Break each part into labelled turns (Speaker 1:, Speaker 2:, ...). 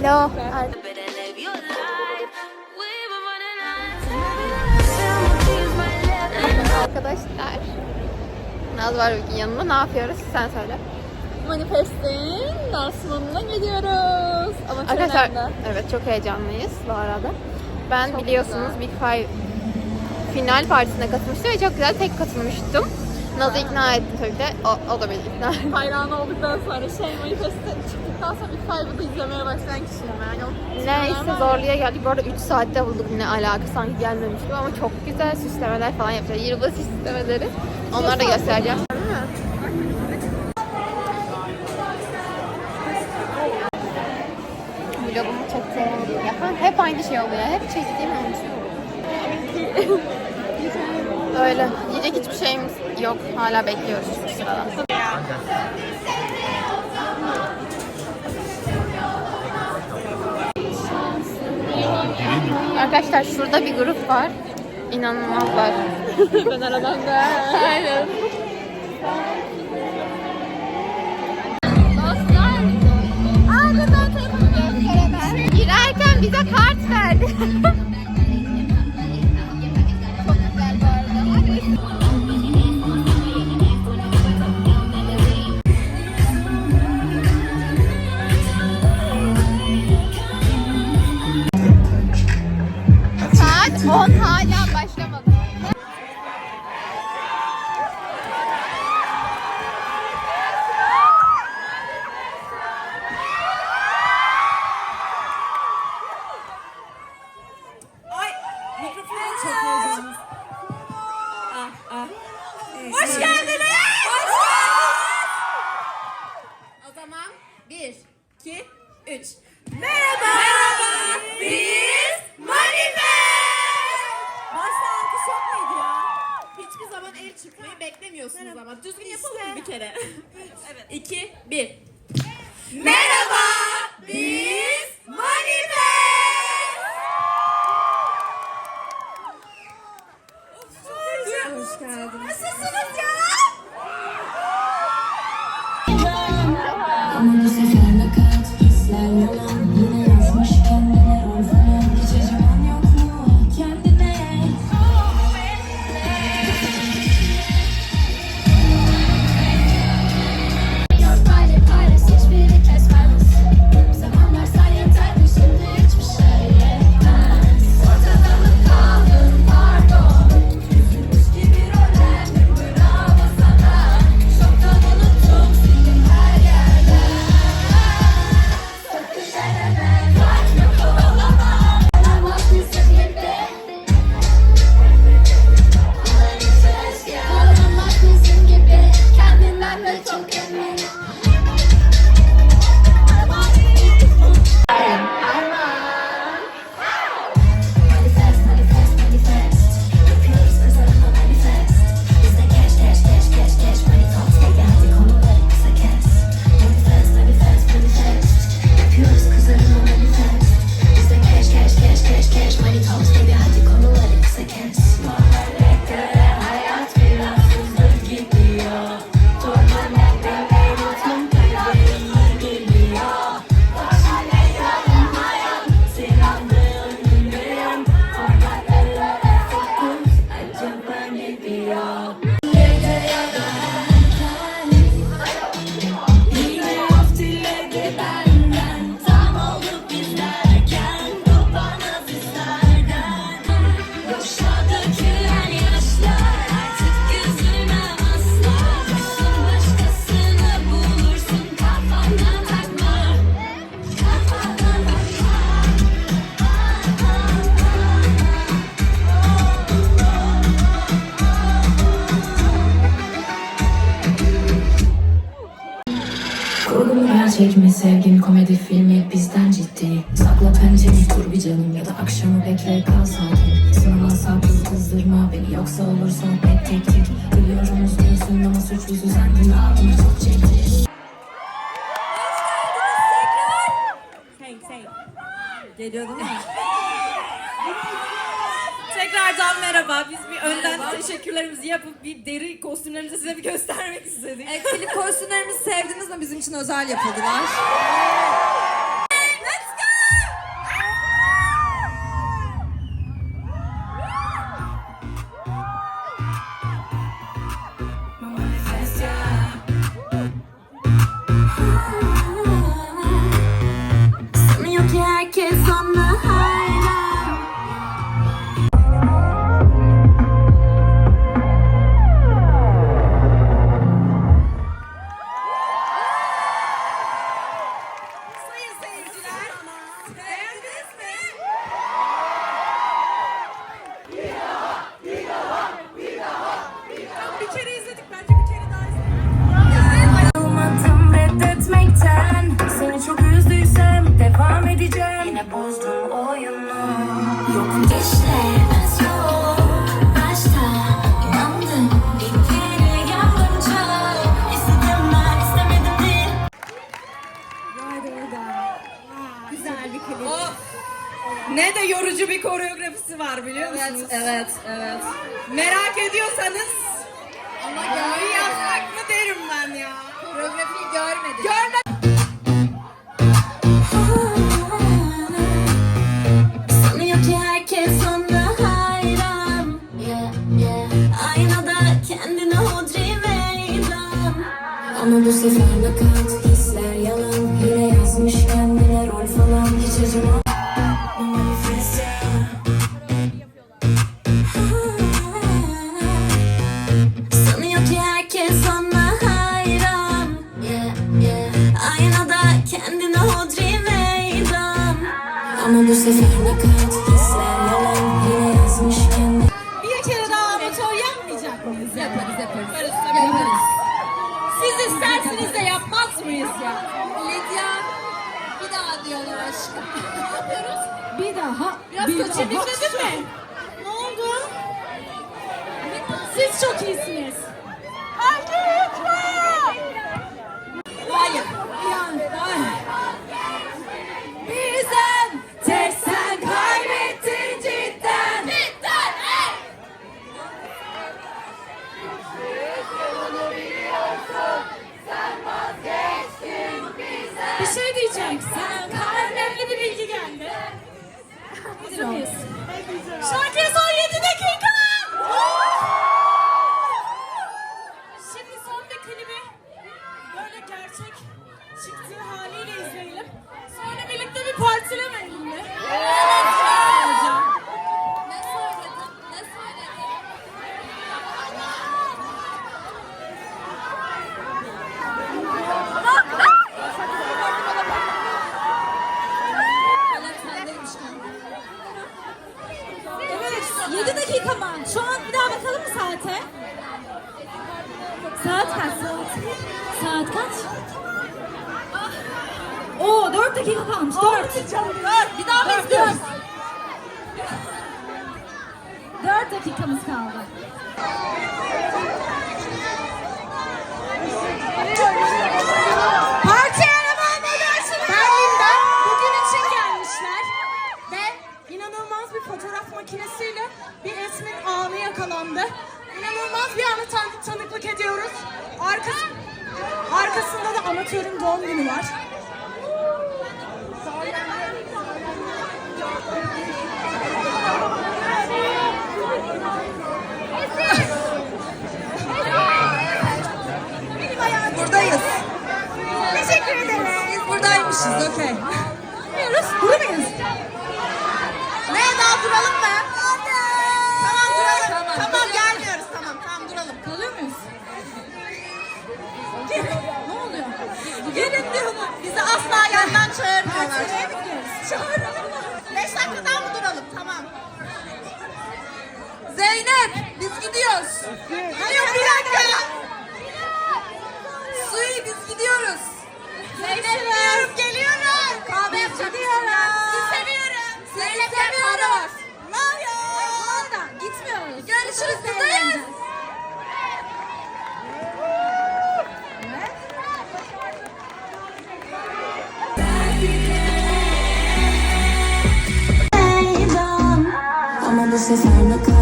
Speaker 1: Time.
Speaker 2: Arkadaşlar. Naz var bugün yanımda. Ne yapıyoruz? Sen söyle.
Speaker 3: Manifest'in lansmanına gidiyoruz. Ama
Speaker 2: Arkadaşlar
Speaker 3: trende.
Speaker 2: evet çok heyecanlıyız bu arada. Ben biliyorsunuz Big Five final partisine katılmıştım ve çok güzel tek katılmıştım. Naz'ı ikna ettim tabii de. O, o da beni ikna etti.
Speaker 3: Hayranı olduktan sonra şey manifestten çıktıktan sonra bir Five'ı izlemeye başlayan kişiyim yani. O
Speaker 2: Neyse zorluya geldik. Bu arada 3 saatte bulduk ne alaka sanki gelmemiş gibi ama çok güzel süslemeler falan yapacağız. Yılbaşı süslemeleri. Onları da göstereceğim. Vlogumu. Ya kanka hep aynı şey oluyor. Hep çektiğim unutuyorum. Öyle. Yiyecek hiçbir şeyimiz yok. Hala bekliyoruz şu sırada. Arkadaşlar şurada bir grup var. İnanılmazlar.
Speaker 3: ben aradan da.
Speaker 2: Aynen. Girerken bize kart verdi.
Speaker 4: Beklemiyorsunuz ama. Düzgün yapalım mı bir kere? evet. İki, bir. Merhaba. Biz
Speaker 5: Ethiopia. Mi sevgin komedi filmi bizden ciddi. Sakla pençeni kur bir canım ya da akşamı bekle kal sakin. Sınava sabrımı kızdırma beni yoksa olur sohbet tek tek. Biliyorum üzgünsün ama suçlusu sendin ağzını çok çekti.
Speaker 4: Geliyor değil mi? Tekrardan merhaba. Biz bir önden teşekkürlerimizi yapıp bir deri kostümlerimizi size bir göstermek istedik.
Speaker 6: Evet, klip kostümlerimizi sevdiniz mi? Bizim için özel yapıldılar.
Speaker 5: bozdum oyunu Yok işlemez yok Başta inandım İstedim ben istemedim değil
Speaker 4: Of! Ne de yorucu bir koreografisi var biliyor musunuz? Evet, evet. Merak ediyorsanız ama bir yapsak mı derim ben ya.
Speaker 2: Koreografiyi görmedim.
Speaker 4: Görme.
Speaker 5: Bu sefer nakat hisler yalan Hile yazmış kendine rol falan Hiç Manifest Sanıyor ki herkes ona hayran yeah, yeah. Aynada kendine hodri meydan Ama bu sefer nakat hisler yalan Yine yazmış kendi
Speaker 4: Bir kere daha amatör yapmayacak mıyız? Yaparız, yaparız. Yaparız. İsterseniz de yapmaz mıyız ya?
Speaker 2: Lidya bir daha diyorlar aşkım.
Speaker 4: Bir daha.
Speaker 3: Biraz
Speaker 4: bir
Speaker 3: kötü bitirdin mi? Ne oldu? Siz çok iyisiniz.
Speaker 4: Hayır. Yani, hayır.
Speaker 3: Saat? Kaç? Oo 4 dakika kalmış. 4. 4. Bir daha mı istiyoruz? 4 dakikamız kaldı.
Speaker 4: Parti elemanları Berlin'den bugün için gelmişler. Ve inanılmaz bir fotoğraf makinesiyle bir resmin anı yakalandı. İnanılmaz bir anı tan- tanıklık ediyoruz. Arkası, arkasında da amatörün doğum günü var. Buradayız. Teşekkür ederiz. Biz buradaymışız, okey. Bilmiyoruz, burada mıyız? Ne, daha duralım mı? Tamam duralım. Tamam, gelmiyoruz, tamam, tamam duralım.
Speaker 3: Kalıyor muyuz?
Speaker 4: ne oluyor? Gelin diyorlar. Bizi asla yandan çağırmıyorlar. Çağırmıyorlar. Beş dakika daha mı duralım? Tamam. Zeynep, biz gidiyoruz. Hayır,
Speaker 5: Ama bu sefer nakat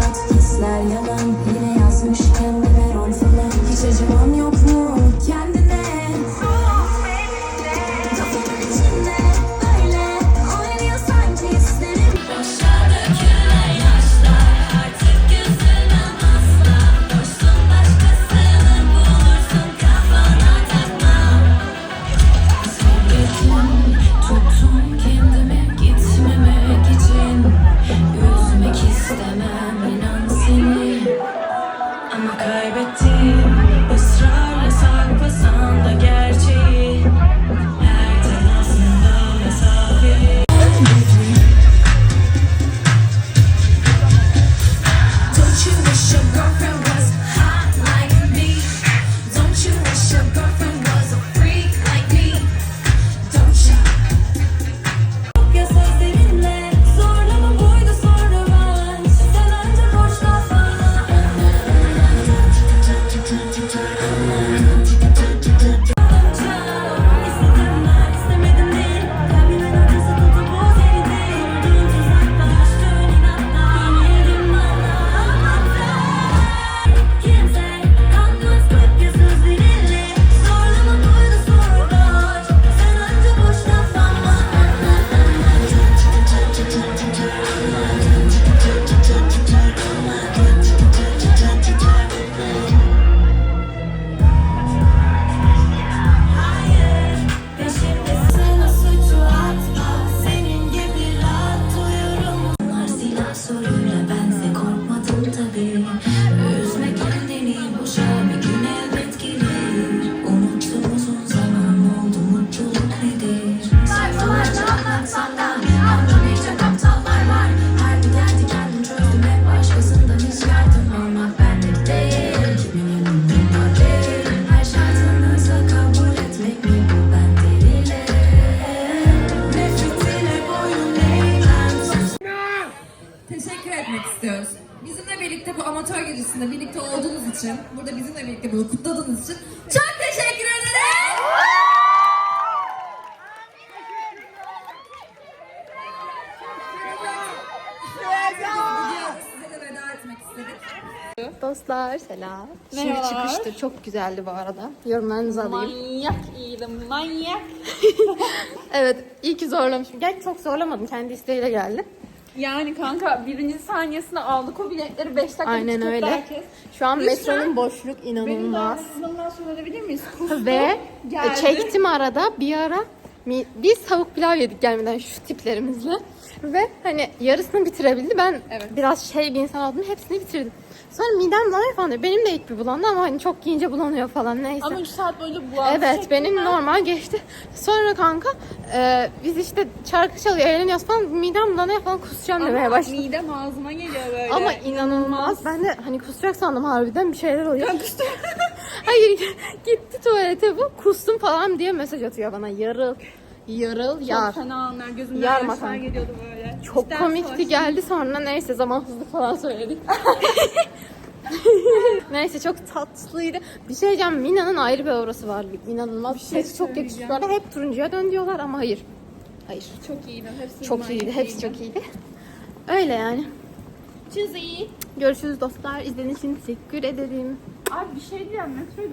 Speaker 5: etmek
Speaker 6: istiyoruz. Bizimle birlikte bu amatör gecesinde birlikte olduğunuz için, burada bizimle birlikte bunu kutladığınız için çok teşekkür istedik.
Speaker 2: Dostlar selam. Şimdi çıkıştı. Çok güzeldi bu arada. Yorumlarınızı alayım.
Speaker 3: Manyak iyiydi manyak.
Speaker 2: Evet iyi ki zorlamışım. Gerçi çok zorlamadım. Kendi isteğiyle geldi.
Speaker 3: Yani kanka birinci saniyesinde aldık o biletleri 5 dakika
Speaker 2: Aynen öyle.
Speaker 3: herkes.
Speaker 2: Şu an
Speaker 3: Lütfen.
Speaker 2: metronun boşluk
Speaker 3: Benim
Speaker 2: inanılmaz.
Speaker 3: daha söyleyebilir miyiz? Kustu,
Speaker 2: Ve e,
Speaker 3: geldi.
Speaker 2: çektim arada bir ara. mi- Biz tavuk pilav yedik gelmeden şu tiplerimizle. Ve hani yarısını bitirebildi. Ben biraz şey bir insan oldum. Hepsini bitirdim. Sonra midem bulanıyor falan. Benim de ilk bir bulandı ama hani çok yiyince bulanıyor falan neyse.
Speaker 3: Ama 3 saat boyunca boğaz
Speaker 2: Evet benim
Speaker 3: ben.
Speaker 2: normal geçti. Sonra kanka e, biz işte şarkı çalıyor eğleniyoruz falan midem bulanıyor falan kusacağım demeye
Speaker 3: Ama
Speaker 2: başladım.
Speaker 3: midem ağzıma geliyor böyle.
Speaker 2: Ama inanılmaz. Ben de hani kusacak sandım harbiden bir şeyler oluyor. Hayır gitti tuvalete bu kustum falan diye mesaj atıyor bana yarıl. Yarıl
Speaker 3: Çok
Speaker 2: yar.
Speaker 3: fena anlar gözümden yaşlar geliyordu böyle.
Speaker 2: Çok
Speaker 3: İçten
Speaker 2: komikti
Speaker 3: savaş.
Speaker 2: geldi sonra neyse zamansızlık falan söyledik. neyse çok tatlıydı. Bir şey diyeceğim Mina'nın ayrı bir aurası var. İnanılmaz.
Speaker 3: şey
Speaker 2: Hepsi çok yakışıklı. Hep turuncuya dön diyorlar ama hayır. Hayır.
Speaker 3: Çok iyiydi. Hepsi
Speaker 2: Çok iyiydi. Hepsi çok iyiydi. Öyle yani.
Speaker 3: Çizi.
Speaker 2: Görüşürüz dostlar. İzlediğiniz için teşekkür ederim.
Speaker 3: Abi bir şey diyeceğim. Metro